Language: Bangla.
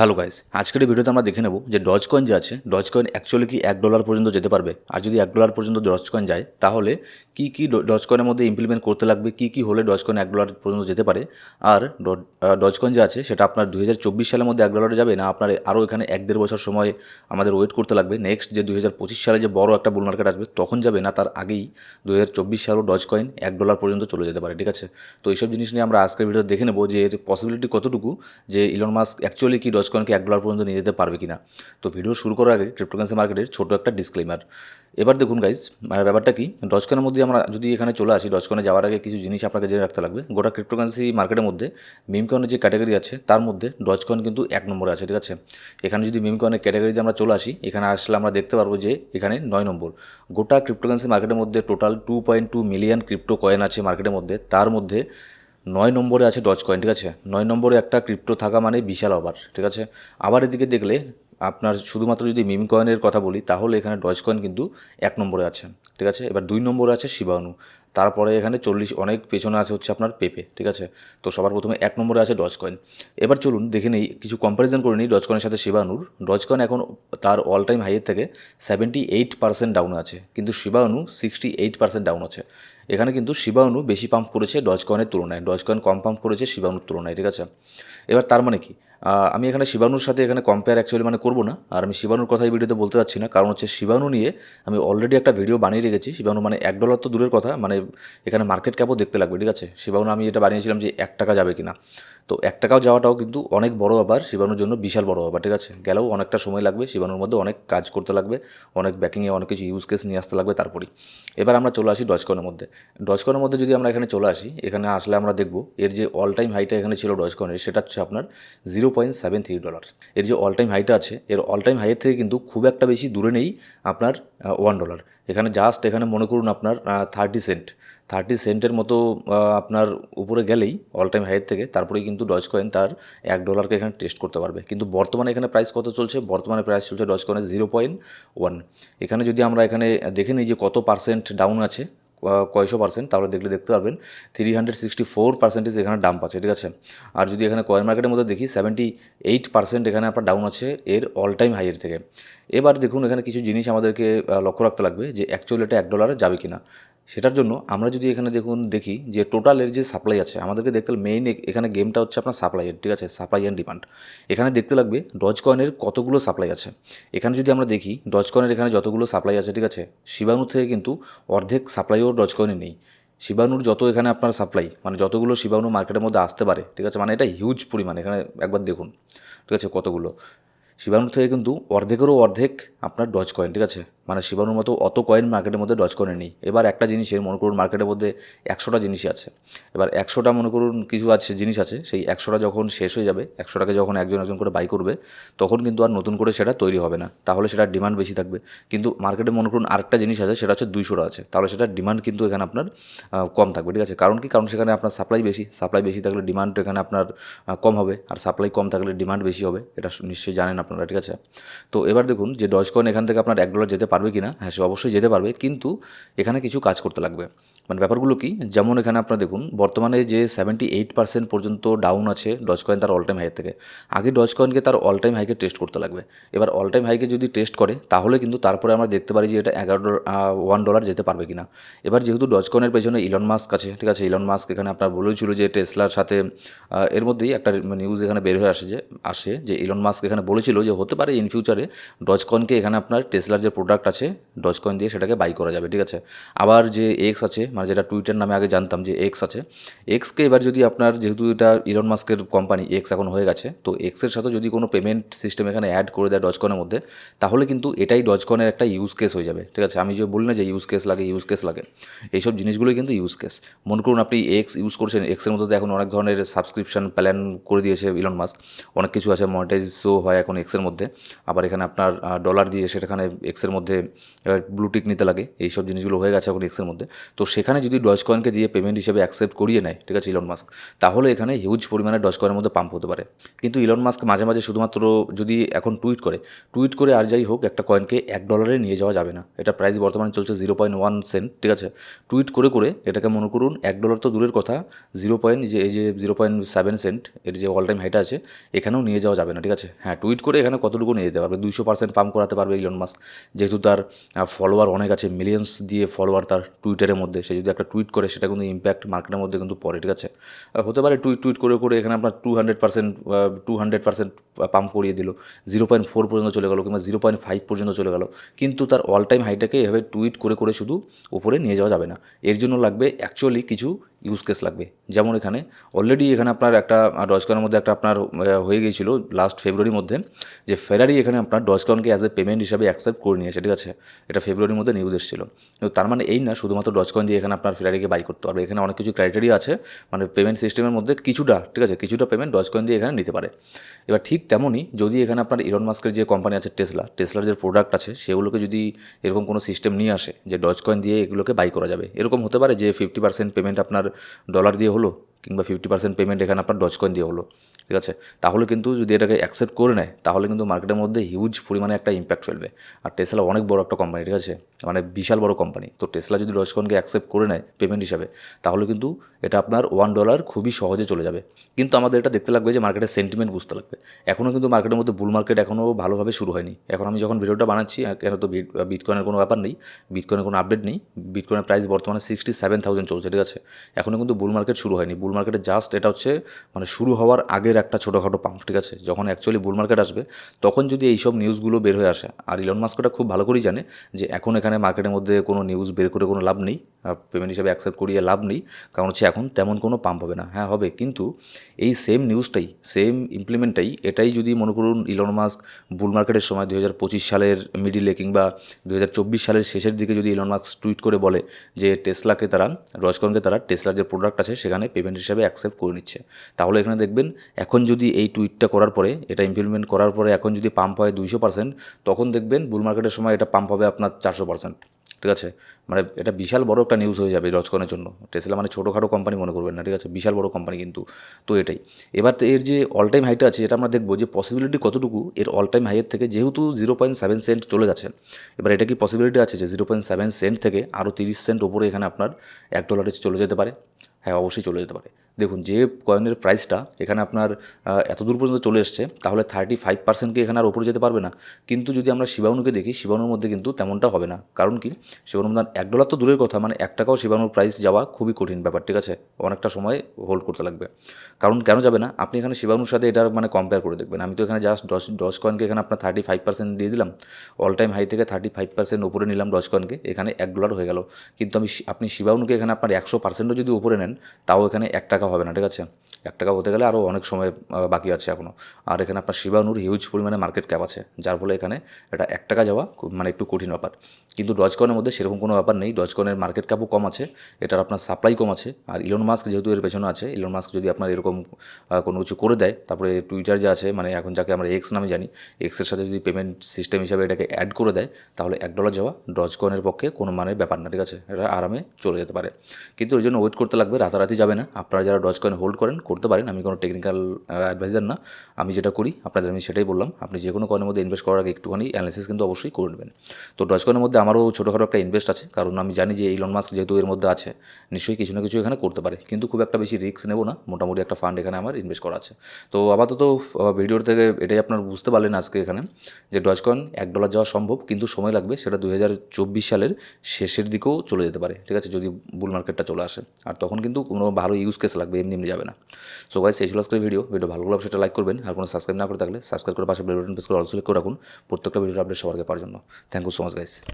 হ্যালো গাইস আজকের ভিডিওতে আমরা দেখে নেব যে ডজ কয়েন যে আছে ডজ কয়েন অ্যাকচুয়ালি কি এক ডলার পর্যন্ত যেতে পারবে? আর যদি এক ডলার পর্যন্ত ডজ কয়েন যায়, তাহলে কি কি ডজ কয়েনের মধ্যে ইমপ্লিমেন্ট করতে লাগবে? কি কি হলে ডজ কয়েন এক ডলার পর্যন্ত যেতে পারে? আর ডজ কয়েন যে আছে, সেটা আপনার দুই হাজার চব্বিশ সালের মধ্যে এক ডলারে যাবে না আপনার আরও এখানে এক দেড় বছর সময় আমাদের ওয়েট করতে লাগবে। নেক্সট যে দুই হাজার পঁচিশ সালে যে বড় একটা বুল মার্কেট আসবে, তখন যাবে না, তার আগেই দুই সালেও ডজ কয়েন এক ডলার পর্যন্ত চলে যেতে পারে, ঠিক আছে? তো এইসব জিনিস নিয়ে আমরা আজকের ভিডিওতে দেখে নেব যে এর পসিবিলিটি কতটুকু, যে ইলন মাস্ক অ্যাকচুয়ালি কি ডজ কয়েনকে এক ডলার পর্যন্ত নিয়ে যেতে পারবে কিনা। তো ভিডিও শুরু করার আগে ক্রিপ্টোকারেন্সি মার্কেটের ছোটো একটা ডিসক্লেমার এবার দেখুন গাইজ মানে ব্যাপারটা কি? ডজকয়েনের মধ্যে আমরা যদি এখানে চলে আসি ডজকয়েনে যাওয়ার আগে কিছু জিনিস আপনাকে জেনে রাখতে লাগবে। গোটা ক্রিপ্টোকারেন্সি মার্কেটের মধ্যে মিমকয়েনের যে ক্যাটাগরি আছে, তার মধ্যে ডজকয়েন কিন্তু এক নম্বরে আছে, ঠিক আছে? এখানে যদি মিমকয়েনের ক্যাটাগরিতে আমরা চলে আসি, এখানে আসলে আমরা দেখতে পারব যে এখানে নয় নম্বর। গোটা ক্রিপ্টোকারেন্সি মার্কেটের মধ্যে total two point two million crypto coin আছে মার্কেটের মধ্যে। তার মধ্যে নয় নম্বরে আছে ডজ কয়েন ঠিক আছে? নয় নম্বরে একটা ক্রিপ্টো থাকা মানে বিশাল অবার ঠিক আছে? আবার এদিকে দেখলে আপনার শুধুমাত্র যদি মিম কয়েনের কথা বলি, তাহলে এখানে ডজ কয়েন কিন্তু এক নম্বরে আছে, ঠিক আছে? এবার দুই নম্বরে আছে শিবাণু তারপরে এখানে চল্লিশ, অনেক পেছনে আছে হচ্ছে আপনার পেপে ঠিক আছে? তো সবার প্রথমে এক নম্বরে আছে ডজ কয়েন এবার চলুন দেখে নেই, কিছু কম্প্যারিজন করে নিই ডজ কয়েনের সাথে শিবানুর ডজ কয়েন এখন তার অল টাইম হাইয়ের থেকে সেভেন্টি এইট পার্সেন্ট ডাউন আছে, কিন্তু Shiba Inu sixty eight percent down আছে। এখানে কিন্তু শিবাণু বেশি পাম্প করেছে ডজ কয়েনের তুলনায়। ডজ কয়েন কম পাম্প করেছে শিবাণুর তুলনায়, ঠিক আছে? এবার তার মানে কি? আমি এখানে শিবাণুর সাথে এখানে কম্পেয়ার অ্যাকচুয়ালি মানে করব না, আর আমি শিবাণুর কথাই ভিডিওতে বলতে চাচ্ছি না। কারণ হচ্ছে শিবাণু নিয়ে আমি অলরেডি একটা ভিডিও বানিয়ে রেখেছি। শিবাণু মানে এক ডলার তো দূরের কথা মানে এখানে মার্কেট ক্যাপও দেখতে লাগবে, ঠিক আছে? শিবাণু আমি এটা বানিয়েছিলাম যে এক টাকা যাবে কিনা। তো এক টাকাও যাওয়াটাও কিন্তু অনেক বড় ব্যাপার শিবাণুর জন্য বিশাল বড় ব্যাপার, ঠিক আছে? গেলেও অনেকটা সময় লাগবে শিবাণুর মধ্যে অনেক কাজ করতে লাগবে, অনেক ব্যাকিংয়ে অনেক কিছু ইউজ কেস নিয়ে আসতে লাগবে তারপরেই। এবার আমরা চলে আসি ডজকনের মধ্যে। ডজকনের মধ্যে যদি আমরা এখানে চলে আসি, এখানে আসলে আমরা দেখব এর যে অল টাইম হাইটা এখানে ছিল ডজকনের সেটা হচ্ছে আপনার zero point seven three dollar এর যে অল টাইম হাইটা আছে, এর অল টাইম হাইয়ের থেকে কিন্তু খুব একটা বেশি দূরে নেই আপনার ওয়ান ডলার এখানে জাস্ট এখানে মনে করুন আপনার থার্টি সেন্ট থার্টি সেন্টের মতো আপনার উপরে গেলেই অল টাইম হাইয়ের থেকে তারপরেই কিন্তু ডজ কয়েন তার এক ডলারকে এখানে টেস্ট করতে পারবে। কিন্তু বর্তমানে এখানে প্রাইস কত চলছে? বর্তমানে প্রাইস চলছে ডজ কয়েনের জিরো পয়েন্ট ওয়ান এখানে যদি আমরা এখানে দেখে নিই যে কত পার্সেন্ট ডাউন আছে কয়শো পার্সেন্ট তাহলে দেখলে দেখতে পারবেন three hundred sixty four percentage এখানে ডাম্প আছে, ঠিক আছে? আর যদি এখানে কয়েন মার্কেটের মধ্যে দেখি সেভেন্টি এইট পার্সেন্ট এখানে আপনার ডাউন আছে, এর অল টাইম হাইয়ের থেকে। এবার দেখুন, এখানে কিছু জিনিস আমাদেরকে লক্ষ্য রাখতে লাগবে যে অ্যাকচুয়ালি এটা এক ডলারে যাবে কি না সেটার জন্য আমরা যদি এখানে দেখুন, দেখি যে টোটালের যে সাপ্লাই আছে, আমাদেরকে দেখতে মেইন এখানে গেমটা হচ্ছে আপনার সাপ্লাইয়ের ঠিক আছে? সাপ্লাই অ্যান্ড ডিমান্ড এখানে দেখতে লাগবে ডজ কয়েনের কতগুলো সাপ্লাই আছে। এখানে যদি আমরা দেখি ডজ কয়েনের এখানে যতগুলো সাপ্লাই আছে, ঠিক আছে? শিবাণু থেকে কিন্তু অর্ধেক সাপ্লাইও ডজ কয়েনে নেই। শিবাণুর যত এখানে আপনার সাপ্লাই মানে যতগুলো শিবাণু মার্কেটের মধ্যে আসতে পারে, ঠিক আছে? মানে এটা হিউজ পরিমাণ, এখানে একবার দেখুন, ঠিক আছে? কতগুলো? শিবাণু থেকে কিন্তু অর্ধেকেরও অর্ধেক আপনার ডজ কয়েন ঠিক আছে? মানে শিবানুর মতো অত কয়েন মার্কেটের মধ্যে ডজ কয়েন নেই। এবার একটা জিনিসের মনে করুন মার্কেটের মধ্যে একশোটা জিনিসই আছে। এবার একশোটা মনে করুন কিছু আছে, জিনিস আছে, সেই একশোটা যখন শেষ হয়ে যাবে, একশোটাকে যখন একজন একজন করে বাই করবে, তখন কিন্তু আর নতুন করে সেটা তৈরি হবে না। তাহলে সেটার ডিমান্ড বেশি থাকবে। কিন্তু মার্কেটে মনে করুন আরেকটা জিনিস আছে, সেটা হচ্ছে দুইশোটা আছে। তাহলে সেটার ডিমান্ড কিন্তু এখানে আপনার কম থাকবে, ঠিক আছে? কারণ কি? কারণ সেখানে আপনার সাপ্লাই বেশি। সাপ্লাই বেশি থাকলে ডিমান্ড এখানে আপনার কম হবে। আর সাপ্লাই কম থাকলে ডিমান্ড বেশি হবে, এটা নিশ্চয়ই জানেন আপনারা, ঠিক আছে? তো এবার দেখুন যে ডজ কয়েন এখান থেকে আপনার এক ডলার যেতে পারবে কি না হ্যাঁ সে অবশ্যই যেতে পারবে, কিন্তু এখানে কিছু কাজ করতে লাগবে। মানে ব্যাপারগুলো কি? যেমন এখানে আপনারা দেখুন, বর্তমানে যে সেভেন্টি এইট পার্সেন্ট পর্যন্ত ডাউন আছে ডজ কয়েন তার অল টাইম হাইয়ের থেকে, আগে ডজ কয়েনকে তার অল টাইম হাইকে টেস্ট করতে লাগবে। এবার অল টাইম হাইকে যদি টেস্ট করে, তাহলে কিন্তু তারপরে আমরা দেখতে পারি যে এটা এগারো ওয়ান ডলার যেতে পারবে কি না এবার যেহেতু ডজ কয়েনের পেছনে ইলন মাস্ক আছে, ঠিক আছে ইলন মাস্ক এখানে আপনার বলেছিল যে টেসলার সাথে এর মধ্যেই একটা নিউজ এখানে বের হয়ে আসে যে আসে যে ইলন মাস্ক এখানে বলেছিল যে হতে পারে ইন ফিউচারে ডজ কয়েনকে এখানে আপনার টেসলার যে প্রোডাক্ট আছে ডজ কয়েন দিয়ে সেটাকে বাই করা যাবে, ঠিক আছে? আবার যে এক্স আছে মানে যেটা টুইটার নামে আগে জানতাম যে এক্স আছে এক্সকে এবার যদি আপনার, যেহেতু এটা ইলন মাস্কের কোম্পানি এক্স এখন হয়ে গেছে, তো এক্সের সাথে যদি কোনো পেমেন্ট সিস্টেম এখানে অ্যাড করে দেয় ডজকনের মধ্যে, তাহলে কিন্তু এটাই ডজকনের একটা ইউজ কেস হয়ে যাবে, ঠিক আছে? আমি যে বলি না যে ইউজ কেস লাগে ইউজ কেস লাগে, এইসব জিনিসগুলোই কিন্তু ইউজ কেস মনে করুন আপনি এক্স ইউজ করছেন এক্সের মধ্যে এখন অনেক ধরনের সাবস্ক্রিপশন প্ল্যান করে দিয়েছে ইলন মাস্ক অনেক কিছু আছে মনিটাইজও হয় এখন এক্সের মধ্যে। আবার এখানে আপনার ডলার দিয়ে সেখানে এক্সের মধ্যে এবার ব্লুটিক নিতে লাগে। এই সব জিনিসগুলো হয়ে গেছে এখন এক্সের মধ্যে। তো সেখানে যদি ডজ কয়েনকে দিয়ে পেমেন্ট হিসেবে অ্যাকসেপ্ট করিয়ে নেয়, ঠিক আছে ইলন মাস্ক তাহলে এখানে হিউজ পরিমাণে ডজ কয়েনের মধ্যে পাম্প হতে পারে। কিন্তু ইলন মাস্ক মাঝে মাঝে শুধুমাত্র যদি এখন টুইট করে টুইট করে আর যাই হোক, একটা কয়েনকে এক ডলারে নিয়ে যাওয়া যাবে না। এটা প্রাইস বর্তমানে চলছে জিরো পয়েন্ট ওয়ান সেন্ট ঠিক আছে? টুইট করে করে এটাকে মনে করুন, এক ডলার তো দূরের কথা জিরো পয়েন্ট যে, এই যে জিরো পয়েন্ট সেভেন সেন্ট এর যে অল টাইম হাইটা আছে, এখানেও নিয়ে যাওয়া যাবে না, ঠিক আছে? হ্যাঁ টুইট করে এখানে কতটুকু নিয়ে যেতে পারবে? দুইশো পার্সেন্ট পাম্প করাতে পারবে ইলন মাস্ক যেহেতু তার ফলোয়ার অনেক আছে মিলিয়ন্স দিয়ে ফলোয়ার তার টুইটারের মধ্যে, সে যদি একটা টুইট করে, সেটা কিন্তু ইম্প্যাক্ট মার্কেটের মধ্যে কিন্তু পড়ে, ঠিক আছে? হতে পারে টুইট টুইট করে করে এখানে আপনার two hundred percent two hundred percent pump করিয়ে দিল জিরো পয়েন্ট ফোর পর্যন্ত চলে গেলো কিংবা জিরো পয়েন্ট ফাইভ পর্যন্ত চলে গেলো, কিন্তু তার অল টাইম হাইটাকে এভাবে টুইট করে করে শুধু উপরে নিয়ে যাওয়া যাবে না। এর জন্য লাগবে অ্যাকচুয়ালি কিছু ইউজ কেস লাগবে। যেমন এখানে অলরেডি এখানে আপনার একটা ডজকনের মধ্যে একটা আপনার হয়ে গিয়েছিল লাস্ট ফেব্রুয়ারির মধ্যে, যে ফেরারি এখানে আপনার ডজকনকে অ্যাজ এ পেমেন্ট হিসাবে অ্যাকসেপ্ট করে নিয়েছে, ঠিক আছে? এটা ফেব্রুয়ারির মধ্যে নিউজ এসেছিল। কিন্তু তার মানে এই না, শুধুমাত্র ডজকয়েন দিয়ে এখানে আপনার ফেরারিকে বাই করতে পারবে। এখানে অনেক কিছু ক্রাইটেরিয়া আছে মানে পেমেন্ট সিস্টেমের মধ্যে কিছুটা, ঠিক আছে? কিছুটা পেমেন্ট ডজকয়েন দিয়ে এখানে নিতে পারে। এবার ঠিক তেমনই, যদি এখানে আপনার ইরন মাস্কের যে কোম্পানি আছে টেসলা টেসলার যে প্রোডাক্ট আছে, সেগুলোকে যদি এরকম কোনো সিস্টেম নিয়ে আসে, যে ডজকয়েন দিয়ে এগুলোকে বাই করা যাবে, এরকম হতে পারে যে ফিফটি পার্সেন্ট পেমেন্ট আপনার ডলার দিয়ে হলো কিংবা ফিফটি পার্সেন্ট পেমেন্ট এখানে আপনার ডজকয়েন দিয়ে হলো। ঠিক আছে? তাহলে কিন্তু যদি এটাকে অ্যাকসেপ্ট করে নেয় তাহলে কিন্তু মার্কেটের মধ্যে হিউজ পরিমাণে একটা ইম্প্যাক্ট ফেলবে। আর টেসলা অনেক বড় একটা কোম্পানি ঠিক আছে? মানে বিশাল বড় কোম্পানি তো টেসলা যদি ডজকয়েনকে অ্যাকসেপ্ট করে নেয় পেমেন্ট হিসাবে তাহলে কিন্তু এটা আপনার ওয়ান ডলার খুবই সহজে চলে যাবে। কিন্তু আমাদের এটা দেখতে লাগবে যে মার্কেটের সেন্টিমেন্ট বুঝতে লাগবে। এখনও কিন্তু মার্কেটের মধ্যে বুল মার্কেট এখনও ভালোভাবে শুরু হয়নি। এখন আমি যখন ভিডিওটা বানাচ্ছি আহ, কেন তো বিটকয়েনের কোনো ব্যাপার নেই। বিটকয়েনের কোনো আপডেট নেই। বিটকয়েনের প্রাইস বর্তমানে সিক্সটি সেভেন থাউজেন্ড চলছে ঠিক আছে? এখনও কিন্তু বুল মার্কেট শুরু হয়নি। বুল মার্কেটে জাস্ট এটা হচ্ছে মানে শুরু হওয়ার আগের একটা ছোটোখাটো পাম্প ঠিক আছে? যখন অ্যাকচুয়ালি বুল মার্কেট আসবে, তখন যদি এইসব নিউজগুলো বের হয়ে আসে, আর ইলন মাস্কটা খুব ভালো করেই জানে যে এখন এখানে মার্কেটের মধ্যে কোনো নিউজ বের করে কোনো লাভ নেই পেমেন্ট হিসাবে অ্যাকসেপ্ট করিয়ে লাভ নেই, কারণ হচ্ছে এখন তেমন কোনো পাম্প হবে না। হ্যাঁ হবে, কিন্তু এই সেম নিউজটাই সেম ইমপ্লিমেন্টটাই এটাই যদি মনে করুন ইলন মাস্ক বুল মার্কেটের সময় দু হাজার পঁচিশ সালের মিডিলে কিংবা দু হাজার চব্বিশ সালের শেষের দিকে যদি ইলন মাস্ক টুইট করে বলে যে টেসলাকে তারা রজকনকে তারা টেসলার যে প্রোডাক্ট আছে সেখানে পেমেন্ট হিসাবে অ্যাকসেপ্ট করে নিচ্ছে, তাহলে এখানে দেখবেন এখন যদি এই টুইটটা করার পরে, এটা ইমপ্লিমেন্ট করার পরে এখন যদি পাম্প হয় দুইশো পার্সেন্ট তখন দেখবেন বুল মার্কেটের সময় এটা পাম্প হবে আপনার চারশো পার্সেন্ট ঠিক আছে? মানে এটা বিশাল বড় একটা নিউজ হয়ে যাবে রজকনের জন্য। টেসলা মানে ছোটোখাটো কোম্পানি মনে করবেন না, ঠিক আছে? বিশাল বড় কোম্পানি কিন্তু। তো এটাই। এবার এর যে অল টাইম হাইটা আছে, এটা আমরা দেখব যে পসিবিলিটি কতটুকু, এর অল টাইম হাইয়ের থেকে যেহেতু জিরো পয়েন্ট সেভেন সেন্ট চলে গেছে এবার এটা কি পসিবিলিটি আছে যে জিরো পয়েন্ট সেভেন সেন্ট থেকে আরও তিরিশ সেন্ট ওপরে এখানে আপনার এক ডলারে চলে যেতে পারে? হ্যাঁ অবশ্যই চলে যেতে পারে। দেখুন, যে কয়েনের প্রাইসটা এখানে আপনার এত দূর পর্যন্ত চলে এসছে, তাহলে থার্টি ফাইভ পার্সেন্টকে এখানে আর ওপরে যেতে পারবে না। কিন্তু যদি আমরা শিবাণুকে দেখি শিবাণুর মধ্যে কিন্তু তেমনটা হবে না। কারণ কি? শিবাণুর মধ্যে এক ডলার তো দূরের কথা মানে এক টাকাও শিবাণুর প্রাইস যাওয়া খুবই কঠিন ব্যাপার, ঠিক আছে? অনেকটা সময় হোল্ড করতে লাগবে। কারণ কেন যাবে না? আপনি এখানে শিবাণুর সাথে এটার মানে কম্পেয়ার করে দেখবেন। আমি তো এখানে জাস্ট দশ দশ কয়েনকে এখানে আপনার থার্টি ফাইভ পার্সেন্ট দিয়ে দিলাম অল টাইম হাই থেকে থার্টি ফাইভ পার্সেন্ট ওপরে নিলাম দশ কয়েনকে এখানে এক ডলার হয়ে গেল। কিন্তু আমি আপনি শিবাণুকে এখানে আপনার একশো পার্সেন্টও যদি উপরে নেন তাও এখানে এক টাকা হবে না, ঠিক আছে? এক টাকা হতে গেলে আরও অনেক সময় বাকি আছে এখনও আর এখানে আপনার শিবানুর হিউজ পরিমাণে মার্কেট ক্যাপ আছে, যার ফলে এখানে এটা এক টাকা যাওয়া মানে একটু কঠিন ব্যাপার। কিন্তু ডজকনের মধ্যে সেরকম কোনো ব্যাপার নেই ডজকনের মার্কেট ক্যাপও কম আছে, এটার আপনার সাপ্লাই কম আছে। আর ইলন মাস্ক যেহেতু এর পেছনে আছে ইলন মাস্ক যদি আপনার এরকম কোনো কিছু করে দেয়, তারপরে টুইটার যে আছে মানে এখন যাকে আমরা এক্স নামে জানি এক্সের সাথে যদি পেমেন্ট সিস্টেম হিসাবে এটাকে অ্যাড করে দেয়, তাহলে এক ডলার যাওয়া ডজকনের পক্ষে কোনো মানে ব্যাপার না, ঠিক আছে? এটা আরামে চলে যেতে পারে। কিন্তু ওই জন্য ওয়েট করতে লাগবে রাতারাতি যাবে না। আপনারা যারা ডজ কয়েন হোল্ড করেন, করতে পারেন। আমি কোনো টেকনিক্যাল অ্যাডভাইজার না। আমি যেটা করি, আপনাদের আমি সেটাই বললাম। আপনি যে কোনো কয়েনের মধ্যে ইনভেস্ট করার আগে একটুখানি অ্যানালিসিস কিন্তু অবশ্যই করে নেবেন। তো ডজ কয়েনের মধ্যে আমারও ছোটোখাটো একটা ইনভেস্ট আছে। কারণ আমি জানি যে ইলন মাস্ক যেহেতু এর মধ্যে আছে, নিশ্চয়ই কিছু না কিছু এখানে করতে পারে। কিন্তু খুব একটা বেশি রিস্ক নেব না। মোটামুটি একটা ফান্ড এখানে আমার ইনভেস্ট করা আছে। তো আপাতত ভিডিওর থেকে এটাই আপনার বুঝতে পারলেন আজকে এখানে, যে ডজ কয়েন এক ডলার যাওয়া সম্ভব, কিন্তু সময় লাগবে সেটা দু হাজার চব্বিশ সালের শেষের দিকেও চলে যেতে পারে। ঠিক আছে? যদি বুল মার্কেটটা চলে আসে। আর তখন কিন্তু কোনো ভালো ইউজ কেস লাগবে, এমনি এমনি যাবে না। সো গাইস এই ছিল আজকের ভিডিও ভিডিও ভালো লাগলে সেটা লাইক করবেন। আর কোনো সাবস্ক্রাইব না করে থাকলে সাবস্ক্রাইব করে পাশে বেল বাটন প্রেস করে অলসো করে রাখুন। প্রত্যেকটা ভিডিওর আপডেট সবার পাওয়ার জন্য। Thank you so much guys